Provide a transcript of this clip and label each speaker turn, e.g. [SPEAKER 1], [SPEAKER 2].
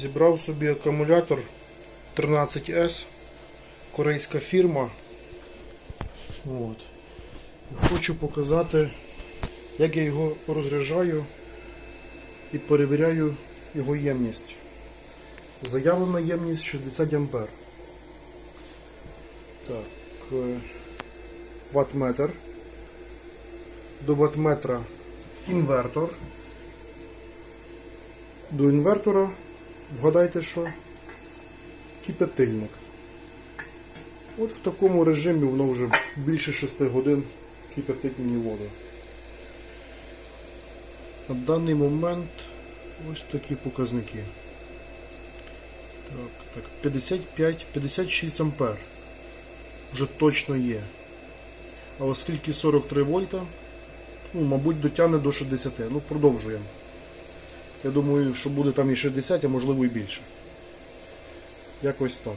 [SPEAKER 1] Зібрав собі акумулятор 13S, корейська фірма. От. Хочу показати, як я його розряджаю і перевіряю його ємність. Заявлена ємність 60 А. Так, е, ваттметр. До ваттметра інвертор. До інвертора вгадайте що? Кипятильник. От в такому режимі воно вже більше 6 годин кипятить мені воду. На даний момент ось такі показники. Так, так, 55, 56 ампер. Вже точно є. А оскільки 43 вольта, ну, мабуть, дотягне до 60. Ну, продовжуємо. Я думаю, що буде там і 60, а можливо і більше. Якось так.